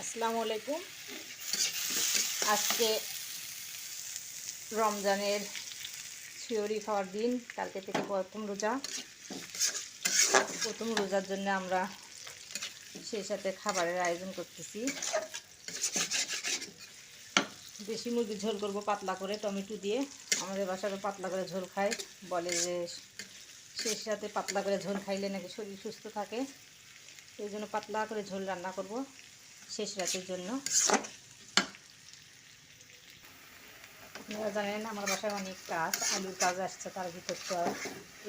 আসসালামু আলাইকুম। আজকে রমজানের শিওরি খাওয়ার দিন, কালকে থেকে প্রথম রোজা। প্রথম রোজার জন্য আমরা সেই সাথে খাবারের আয়োজন করতেছি। দেশি মুরগির ঝোল করব পাতলা করে, টমেটো দিয়ে। আমাদের বাসারও পাতলা করে ঝোল খায়, বলে যে সেই সাথে পাতলা করে ঝোল খাইলে নাকি শরীর সুস্থ থাকে। এই জন্য পাতলা করে ঝোল রান্না করব। শেষ রাতের জন্য। আপনারা জানেন, আমার বাসায় অনেক কাজ, আলুর কাজ আসছে তার ভিতর তো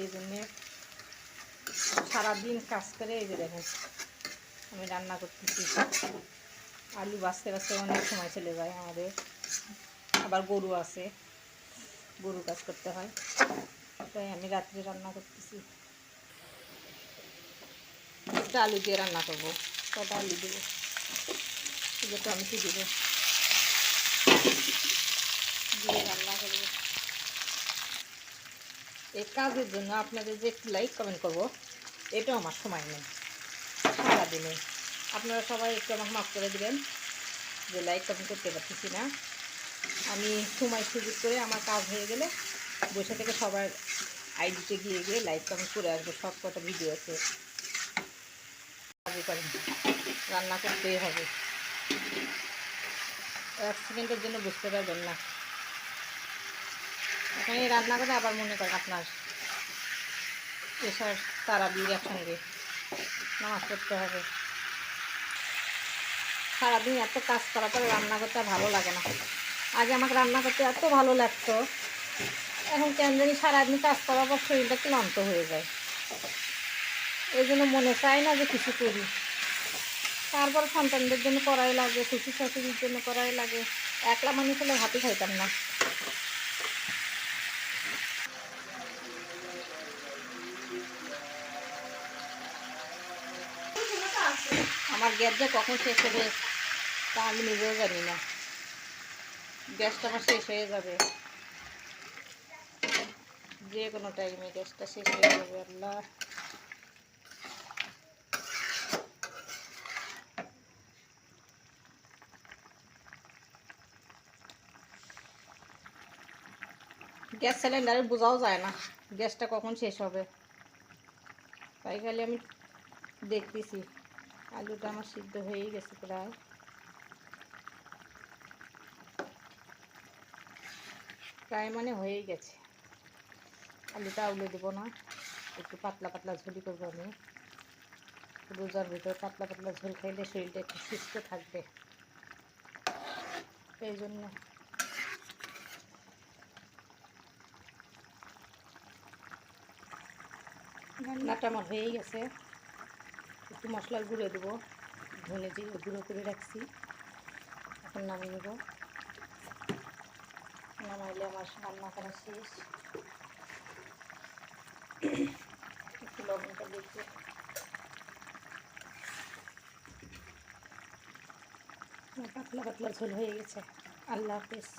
এই জন্যে সারাদিন কাজ করে এই যে দেখেন, আমি রান্না করতেছি। আলু বাঁচতে বাঁচতে অনেক সময় চলে যায় আমাদের। আবার গরু আছে, গরু কাজ করতে হয়। তাই আমি রাত্রে রান্না করতেছি। একটা আলু দিয়ে রান্না করব, কটা আলু দেবো? যে টমেটো দেবো? দিয়ে রান্না করব। এই কাজের জন্য আপনাদের যে একটু লাইক কমেন্ট করব, এটাও আমার সময় নেই সারাদিনে আপনারা সবাই একটু আমাকে মাফ করে দেবেন যে লাইক কমেন্ট করতে পারতেছি না। আমি সময় সুযোগ করে আমার কাজ হয়ে গেলে বসে থেকে সবার আইডিতে গিয়ে গিয়ে লাইক কমেন্ট করে আসব সব কটা ভিডিও আছে করেন। রান্না করতেই হবে। এক সেকেন্ডের জন্য বুঝতে পারবেন না। এখন এই রান্না করে আবার মনে করেন আপনার এসার তারা বিয়ে একসঙ্গে নামাজ পড়তে হবে। সারাদিন এত কাজ করার পরে রান্না করতে ভালো লাগে না। আগে আমাকে রান্না করতে এত ভালো লাগতো। এখন কেন জানি সারাদিন কাজ করার পর শরীরটা ক্লান্ত হয়ে যায়। এই জন্য মনে চায় না যে কিছু করি। তারপর সন্তানদের জন্য করাই লাগে শ্বশুর শাশুড়ির জন্য করাই লাগে। একলা মানুষ হলে ভাতই খাইতাম না। আমার গ্যাস যে কখন শেষ হবে তা আমি নিজেও জানি না। গ্যাসটা আমার শেষ হয়ে যাবে। যে কোনো টাইমে গ্যাসটা শেষ হয়ে যাবে, আল্লাহ। গ্যাস সিলিন্ডারে বোঝাও যায় না। গ্যাসটা কখন শেষ হবে? তাই খালি আমি দেখতেছি। আলুটা আমার সিদ্ধ হয়েই গেছে প্রায়। প্রায় মানে হয়েই গেছে। আলুটা আউলে দেবো না। একটু পাতলা পাতলা ঝুলি করব আমি। রোজার ভিতর পাতলা পাতলা ঝোল খাইলে শরীরটা একটু সুস্থ থাকবে। এই জন্য রান্নাটা আমার হয়েই গেছে। একটু মশলার গুঁড়ো দেবো, ধনে জিরে গুঁড়ো করে রাখছি। এখন নামিয়ে নেব। নামাইলে আমার রান্না করা শেষ। একটু লবণটা দেখব পাতলা পাতলা ঝোল হয়ে গেছে। আল্লাহ হাফেজ।